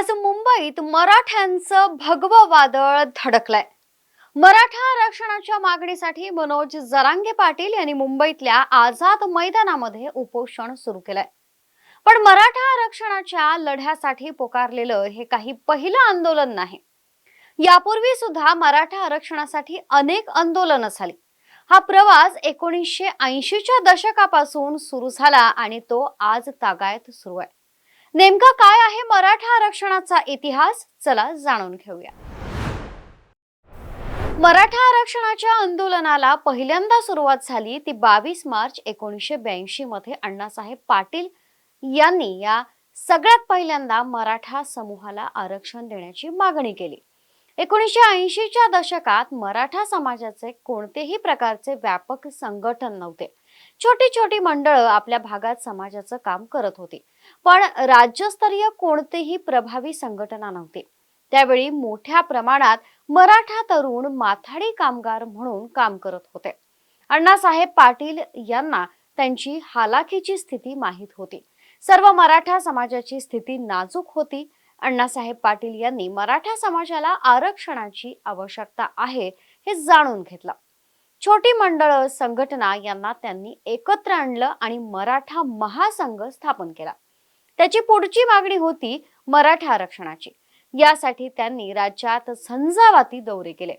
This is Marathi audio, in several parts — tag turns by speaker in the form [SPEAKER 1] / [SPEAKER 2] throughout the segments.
[SPEAKER 1] आज मुंबईत मराठ्यांचं भगवं वादळ धडकलंय. मराठा आरक्षणाच्या मागणीसाठी मनोज जरांगे पाटील यांनी मुंबईतल्या आझाद मैदानामध्ये उपोषण सुरू केलंय. पण मराठा आरक्षणाच्या लढ्यासाठी पुकारलेलं हे काही पहिलं आंदोलन नाही. यापूर्वी सुद्धा मराठा आरक्षणासाठी अनेक आंदोलनं झाली. हा प्रवास एकोणीसशे ऐंशीच्या दशकापासून सुरू झाला आणि तो आज तागायत सुरू आहे. नेमका काय आहे मराठा आरक्षणाचा इतिहास? चला जाणून घेऊया. मराठा आरक्षणाच्या आंदोलनाला पहिल्यांदा सुरुवात झाली ती बावीस मार्च एकोणीसशे ब्याऐंशी मध्ये. अण्णासाहेब पाटील यांनी या सगळ्यात पहिल्यांदा मराठा समूहाला आरक्षण देण्याची मागणी केली. एकोणीसशे ऐंशीच्या दशकात मराठा समाजाचे कोणतेही प्रकारचे व्यापक संघटन नव्हते. छोटी छोटी मंडळं आपल्या भागात समाजाचं काम करत होती. पण राज्यस्तरीय कोणतेही प्रभावी संघटना नव्हती. त्यावेळी मोठ्या प्रमाणात मराठा तरुण माथाडी कामगार म्हणून काम करत होते. अण्णासाहेब पाटील यांना त्यांची हालाखीची स्थिती माहीत होती. सर्व मराठा समाजाची स्थिती नाजूक होती. अण्णासाहेब पाटील यांनी मराठा समाजाला आरक्षणाची आवश्यकता आहे हे जाणून घेतलं. छोटी मंडळ संघटना यांना त्यांनी एकत्र आणलं आणि मराठा महासंघ स्थापन केला. त्याची पुढची मागणी होती मराठा आरक्षणाची. यासाठी त्यांनी राज्यात झंझावाती दौरे केले.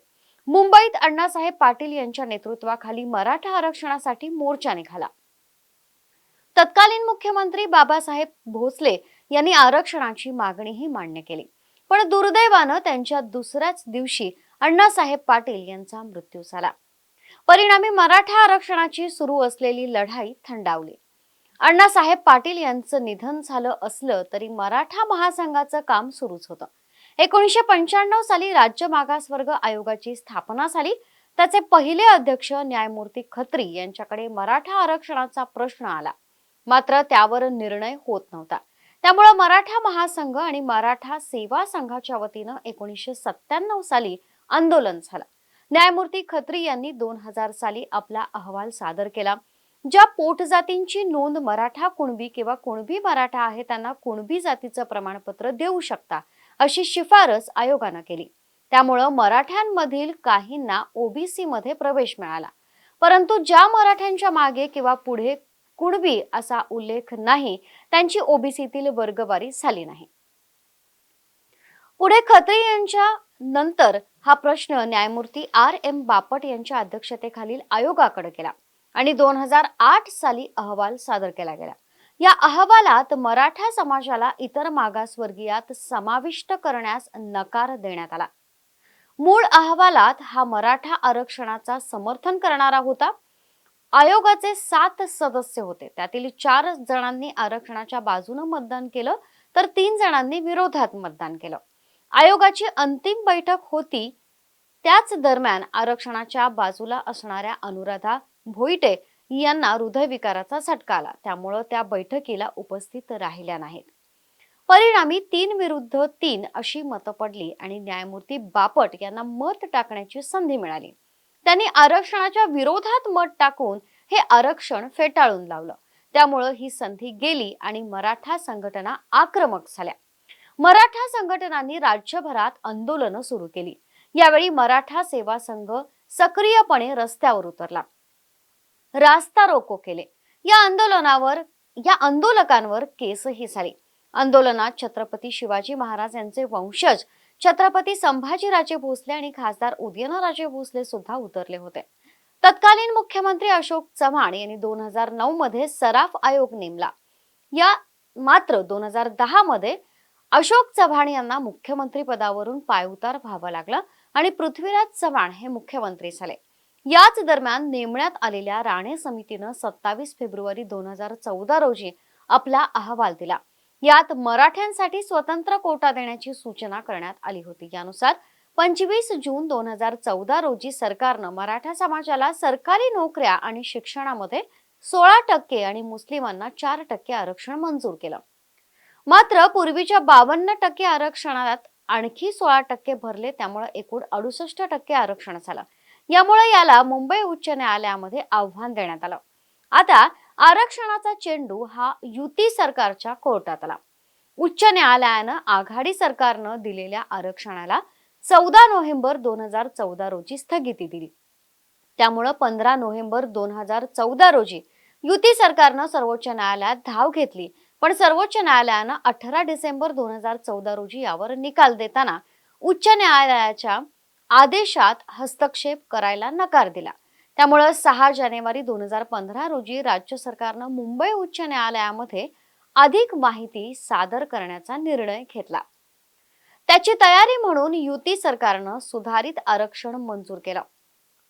[SPEAKER 1] मुंबईत अण्णासाहेब पाटील यांच्या नेतृत्वाखाली मराठा आरक्षणासाठी मोर्चा निघाला. तत्कालीन मुख्यमंत्री बाबासाहेब भोसले यांनी आरक्षणाची मागणीही मान्य केली. पण दुर्दैवानं त्यांच्या दुसऱ्याच दिवशी अण्णासाहेब पाटील यांचा मृत्यू झाला. परिणामी मराठा आरक्षणाची सुरू असलेली लढाई थंडावली. अण्णासाहेब पाटील यांचं निधन झालं असलं तरी मराठा महासंघाचं काम सुरूच होतं. एकोणीसशे पंच्याण्णव साली राज्य मागासवर्ग आयोगाची स्थापना झाली. त्याचे पहिले अध्यक्ष न्यायमूर्ती खत्री यांच्याकडे मराठा आरक्षणाचा प्रश्न आला. मात्र त्यावर निर्णय होत नव्हता. त्यामुळे मराठा महासंघ आणि मराठा सेवा संघाच्या वतीनं एकोणीसशे सत्त्याण्णव साली आंदोलन झालं. न्यायमूर्ती खत्री यांनी दोन हजार साली आपला अहवाल सादर केला. ज्या पोटजातींची नोंद मराठा कुणबी किंवा कुणबी मराठा आहे त्यांना कुणबी जातीचं प्रमाणपत्र देऊ शकता अशी शिफारस आयोगानं केली. त्यामुळं मराठ्यांमधील काहींना ओबीसी मध्ये प्रवेश मिळाला. परंतु ज्या मराठ्यांच्या मागे किंवा पुढे कुणबी असा उल्लेख नाही त्यांची ओबीसीतील वर्गवारी झाली नाही. पुढे खत्री यांच्या नंतर हा प्रश्न न्यायमूर्ती आर एम बापट यांच्या अध्यक्षतेखालील आयोगाकडे गेला आणि दोन हजार आठ साली अहवाल सादर केला गेला. या अहवालात मराठा समाजाला इतर मागासवर्गीयात समाविष्ट करण्यास नकार देण्यात आला. मूळ अहवालात हा मराठा आरक्षणाचा समर्थन करणारा होता. आयोगाचे सात सदस्य होते. त्यातील चार जणांनी आरक्षणाच्या बाजूने मतदान केलं तर तीन जणांनी विरोधात मतदान केलं. आयोगाची अंतिम बैठक होती. त्याच दरम्यान आरक्षणाच्या बाजूला असणाऱ्या अनुराधा भोईटे यांना हृदयविकाराचा झटका आला. त्यामुळं त्या बैठकीला उपस्थित राहिल्या नाहीत. परिणामी तीन विरुद्ध तीन अशी मतं पडली आणि न्यायमूर्ती बापट यांना मत टाकण्याची संधी मिळाली. त्यांनी आरक्षणाच्या विरोधात मत टाकून हे आरक्षण फेटाळून लावलं. त्यामुळं ही संधी गेली आणि मराठा संघटना आक्रमक झाल्या. मराठा संघटनांनी राज्यभरात आंदोलनं सुरू केली. यावेळी मराठा सेवा संघ सक्रियपणे रस्त्यावर उतरला. रास्ता रोको केले. या आंदोलनावर या आंदोलकांवर केसही झाली. आंदोलनात छत्रपती शिवाजी महाराज यांचे वंशज छत्रपती संभाजीराजे भोसले आणि खासदार उदयनराजे भोसले सुद्धा उतरले होते. तत्कालीन मुख्यमंत्री अशोक चव्हाण यांनी दोन हजार नऊ मध्ये सराफ आयोग नेमला. या मात्र दोन हजार दहा मध्ये अशोक चव्हाण यांना मुख्यमंत्री पदावरून पायउतार व्हावा लागला आणि पृथ्वीराज चव्हाण हे मुख्यमंत्री झाले. याच दरम्यान नेमण्यात आलेल्या राणे समितीनं सत्तावीस फेब्रुवारी दोन हजार चौदा रोजी आपला अहवाल दिला. यात मराठ्यांसाठी स्वतंत्र कोटा देण्याची सूचना करण्यात आली होती. यानुसार पंचवीस जून दोन हजार चौदा रोजी सरकारनं मराठा समाजाला सरकारी नोकऱ्या आणि शिक्षणामध्ये सोळा टक्के आणि मुस्लिमांना चार टक्के आरक्षण मंजूर केलं. मात्र पूर्वीच्या बावन्न टक्के आरक्षणात आणखी सोळा टक्के भरले त्यामुळे एकूण अडुसष्ट टक्के आरक्षण झालं. यामुळे याला मुंबई उच्च न्यायालयामध्ये आव्हान देण्यात आलं. आता आरक्षणाचा चेंडू हा युती सरकारच्या कोर्टात आला. उच्च न्यायालयानं आघाडी सरकारनं दिलेल्या आरक्षणाला चौदा नोव्हेंबर दोन हजार चौदा रोजी स्थगिती दिली. त्यामुळं पंधरा नोव्हेंबर दोन हजार चौदा रोजी युती सरकारनं सर्वोच्च न्यायालयात धाव घेतली. पण सर्वोच्च न्यायालयानं अठरा डिसेंबर दोन हजार चौदा रोजी यावर निकाल देताना उच्च न्यायालयाच्या आदेशात हस्तक्षेप करायला नकार दिला. त्यामुळं सहा जानेवारी दोन हजार पंधरा रोजी राज्य सरकारनं मुंबई उच्च न्यायालयामध्ये अधिक माहिती सादर करण्याचा निर्णय घेतला. त्याची तयारी म्हणून युती सरकारनं सुधारित आरक्षण मंजूर केलं.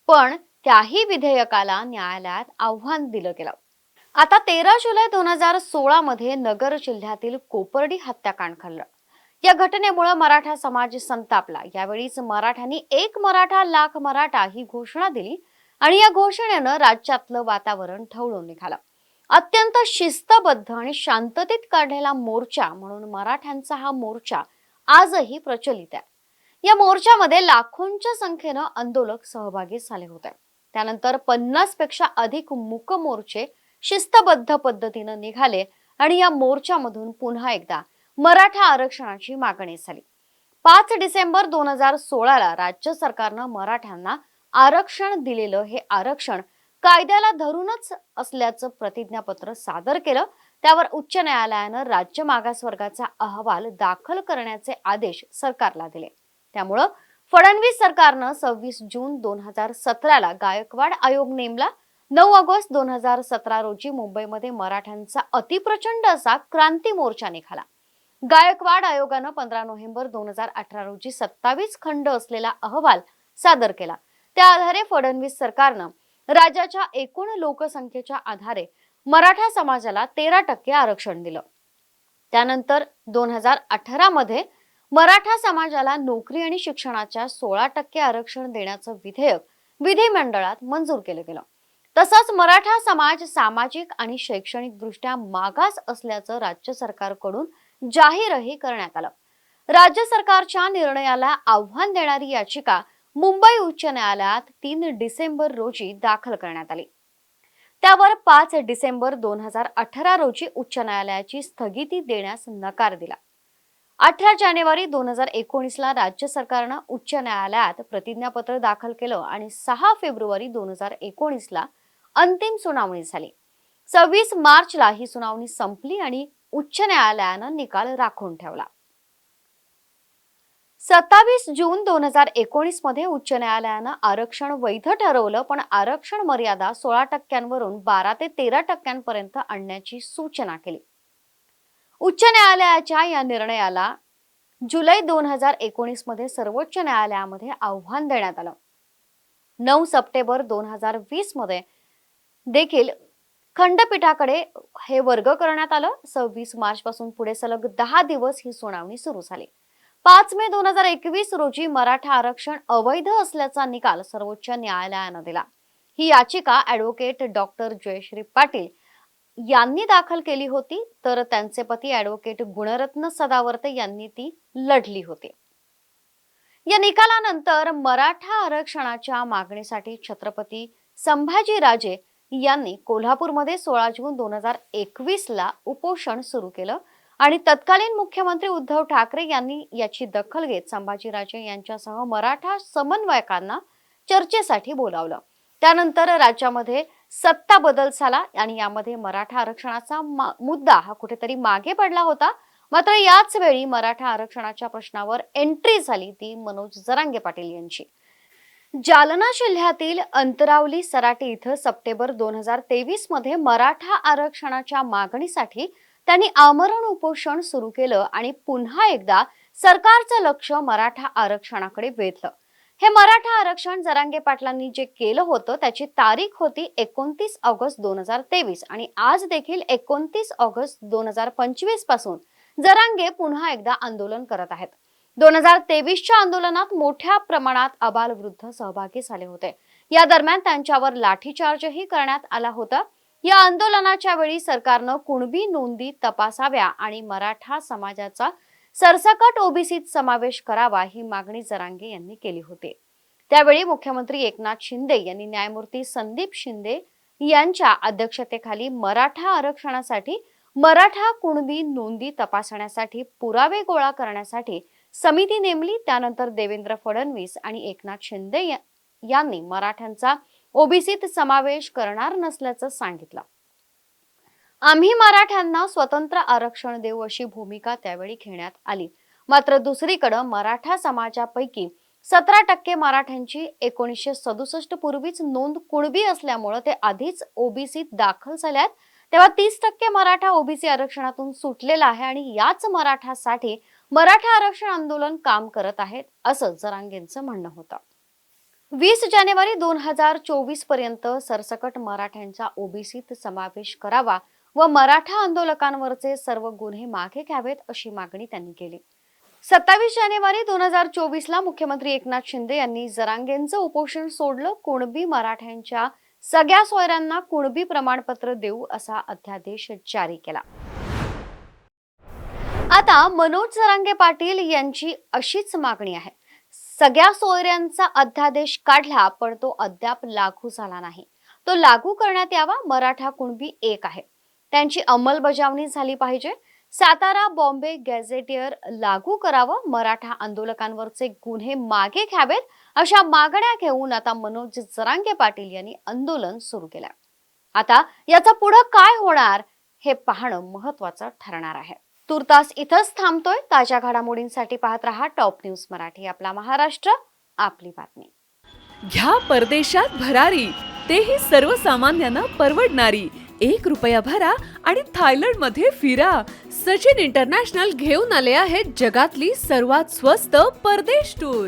[SPEAKER 1] पण त्याही विधेयकाला न्यायालयात आव्हान दिलं गेलं. आता तेरा जुलै दोन हजार सोळा मध्ये नगर जिल्ह्यातील कोपर्डी हत्याकांड घडलं. या घटनेमुळे मराठा समाज संतापला. यावेळीच मराठ्यांनी एक मराठा लाख मराठा ही घोषणा दिली आणि या घोषणेनं राज्यातलं वातावरण ठवळून निघालं. अत्यंत शिस्तबद्ध आणि शांततेत काढलेला मोर्चा म्हणून मराठ्यांचा हा मोर्चा आजही प्रचलित आहे. या मोर्चामध्ये लाखोंच्या संख्येनं आंदोलक सहभागी झाले होते. त्यानंतर पन्नासपेक्षा अधिक मूक मोर्चे शिस्तबद्ध पद्धतीनं निघाले आणि या मोर्चामधून पुन्हा एकदा मराठा आरक्षणाची मागणी झाली. पाच डिसेंबर दोन हजार सोळाला राज्य सरकारनं मराठ्यांना आरक्षण दिलेलं हे आरक्षण कायद्याला धरूनच असल्याचं प्रतिज्ञापत्र सादर केलं. त्यावर उच्च न्यायालयानं राज्य मागासवर्गाचा अहवाल दाखल करण्याचे आदेश सरकारला दिले. त्यामुळं फडणवीस सरकारनं सव्वीस जून दोन हजार सतराला गायकवाड आयोग नेमला. नऊ ऑगस्ट दोन हजार सतरा रोजी मुंबईमध्ये मराठ्यांचा अतिप्रचंड असा क्रांती मोर्चा निघाला. गायकवाड आयोगानं पंधरा नोव्हेंबर दोन हजार अठरा रोजी सत्तावीस खंड असलेला अहवाल सादर केला. त्या आधारे फडणवीस सरकारनं राज्याच्या एकूण लोकसंख्येच्या आधारे मराठा समाजाला तेरा टक्के आरक्षण दिलं. त्यानंतर दोन हजार अठरा मध्ये मराठा समाजाला नोकरी आणि शिक्षणाच्या सोळा टक्के आरक्षण देण्याचं विधेयक विधिमंडळात मंजूर केलं गेलं. तसंच मराठा समाज सामाजिक आणि शैक्षणिक दृष्ट्या मागास असल्याचं राज्य सरकारकडून जाहीरही करण्यात आलं. राज्य सरकारच्या निर्णयाला आव्हान देणारी याचिका मुंबई उच्च न्यायालयात तीन डिसेंबर रोजी दाखल करण्यात आली. त्यावर पाच डिसेंबर दोन हजार अठरा रोजी उच्च न्यायालयाची स्थगिती देण्यास नकार दिला. अठरा जानेवारी दोन हजार एकोणीसला राज्य सरकारनं उच्च न्यायालयात प्रतिज्ञापत्र दाखल केलं आणि सहा फेब्रुवारी दोन हजार एकोणीसला अंतिम सुनावणी झाली. सव्वीस मार्चला ही सुनावणी संपली आणि उच्च न्यायालयानं निकाल राखून ठेवला. सत्तावीस जून दोन हजार एकोणीसमध्ये उच्च न्यायालयानं आरक्षण वैध ठरवलं पण आरक्षण मर्यादा सोळा टक्क्यांवरून बारा ते तेरा टक्क्यांपर्यंत आणण्याची सूचना केली. उच्च न्यायालयाच्या या निर्णयाला जुलै दोन हजार एकोणीसमध्ये सर्वोच्च न्यायालयामध्ये आव्हान देण्यात आलं. नऊ सप्टेंबर दोन हजार वीसमध्ये देखील खंडपीठाकडे हे वर्ग करण्यात आलं. सव्वीस मार्च पासून पुढे सलग दहा दिवस ही सुनावणी सुरू झाली. पाच मे दोन हजार एकवीस रोजी मराठा आरक्षण अवैध असल्याचा निकाल सर्वोच्च न्यायालयानं दिला. ही याचिका ऍडव्होकेट डॉक्टर जयश्री पाटील यांनी दाखल केली होती. तर त्यांचे पती ऍडव्होकेट गुणरत्न सदावर्ते यांनी ती लढली होती. या निकालानंतर मराठा आरक्षणाच्या मागणीसाठी छत्रपती संभाजीराजे यांनी कोल्हापूरमध्ये सोळा जून दोन हजार एकवीस ला उपोषण सुरू केलं आणि तत्कालीन मुख्यमंत्री उद्धव ठाकरे यांनी याची दखल घेत संभाजीराजे यांच्यासह मराठा समन्वयकांना चर्चेसाठी बोलावलं. त्यानंतर राज्यामध्ये सत्ता बदल झाला आणि यामध्ये मराठा आरक्षणाचा मुद्दा हा कुठेतरी मागे पडला होता. मात्र याच वेळी मराठा आरक्षणाच्या प्रश्नावर एंट्री झाली ती मनोज जरांगे पाटील यांची. जालना जिल्ह्यातील अंतरावली सराटी इथं सप्टेंबर दोन हजार तेवीसमध्ये मराठा आरक्षणाच्या मागणीसाठी त्यांनी आमरण उपोषण सुरू केलं आणि पुन्हा एकदा सरकारचं लक्ष मराठा आरक्षणाकडे वेधलं. हे मराठा आरक्षण जरांगे पाटलांनी जे केलं होतं त्याची तारीख होती एकोणतीस ऑगस्ट दोन हजार तेवीस आणि आज देखील एकोणतीस ऑगस्ट दोन हजार पंचवीसपासून जरांगे पुन्हा एकदा आंदोलन करत आहेत. दोन हजार तेवीसच्या आंदोलनात मोठ्या प्रमाणात अबाल वृद्ध सहभागी झाले होते. या दरम्यान त्यांच्यावर लाठीचार्जही करण्यात आला होता. या आंदोलनाच्या वेळी सरकारनं कुणबी नोंदी तपासाव्या आणि मराठा समाजाचा सरसकट ओबीसीत समावेश करावा ही मागणी जरांगे यांनी केली होती. त्यावेळी मुख्यमंत्री एकनाथ शिंदे यांनी न्यायमूर्ती संदीप शिंदे यांच्या अध्यक्षतेखाली मराठा आरक्षणासाठी मराठा कुणबी नोंदी तपासण्यासाठी पुरावे गोळा करण्यासाठी समिती नेमली त्यानंतर देवेंद्र फडणवीस आणि एकनाथ शिंदे यांनी मराठ्यांचा ओबीसीत समावेश करणार नसल्याचं सांगितलं. आम्ही मराठ्यांना स्वतंत्र आरक्षण देऊ अशी भूमिका त्यावेळी घेण्यात आली. मात्र दुसरीकडं मराठा समाजापैकी सतरा टक्के मराठ्यांची एकोणीसशे सदुसष्ट पूर्वीच नोंद कुणबी असल्यामुळे ते आधीच ओबीसीत दाखल झाल्यात. तेव्हा तीस टक्के मराठा ओबीसी आरक्षणातून सुटलेला आहे आणि याच मराठासाठी मराठा आरक्षण आंदोलन काम करत आहेत असं जरांगेंचं म्हणणं होतं. वीस जानेवारी दोन हजार चोवीसपर्यंत सरसकट मराठ्यांचा ओबीसीत समावेश करावा व मराठा आंदोलकांवरचे सर्व गुन्हे मागे घ्यावेत अशी मागणी त्यांनी केली. सत्तावीस जानेवारी दोन हजार चोवीस ला मुख्यमंत्री एकनाथ शिंदे यांनी जरांगेंचं उपोषण सोडलं कुणबी मराठ्यांच्या सगळ्या सोयऱ्यांना कुणबी प्रमाणपत्र देऊ असा अध्यादेश जारी केला. आता मनोज जरांगे पाटील यांची अशीच मागणी आहे. सगळ्या सोयऱ्यांचा अध्यादेश काढला पण तो अद्याप लागू झाला नाही. तो लागू करण्यात यावा मराठा कुणबी एक आहे. त्यांची अंमलबजावणी झाली पाहिजे. सातारा बॉम्बे गॅझेटियर लागू करावं मराठा आंदोलकांवरचे गुन्हे मागे घ्यावेत अशा मागण्या घेऊन आता मनोज जरांगे पाटील यांनी आंदोलन सुरू केलं. आता याचा पुढं काय होणार हे पाहणं महत्वाचं ठरणार आहे. तुर्तास इथंच थांबतोय. ताज्या घडामोडींसाठी पाहत रहा टॉप न्यूज मराठी. आपला महाराष्ट्र आपली बातमी.
[SPEAKER 2] घ्या परदेशात भरारी. तेही सर्वसामान्यांना परवडणारी. एक रुपया भरा आणि थायलंडमध्ये फिरा. सचिन इंटरनॅशनल घेऊन आले आहेत जगातली सर्वात स्वस्त परदेश टूर.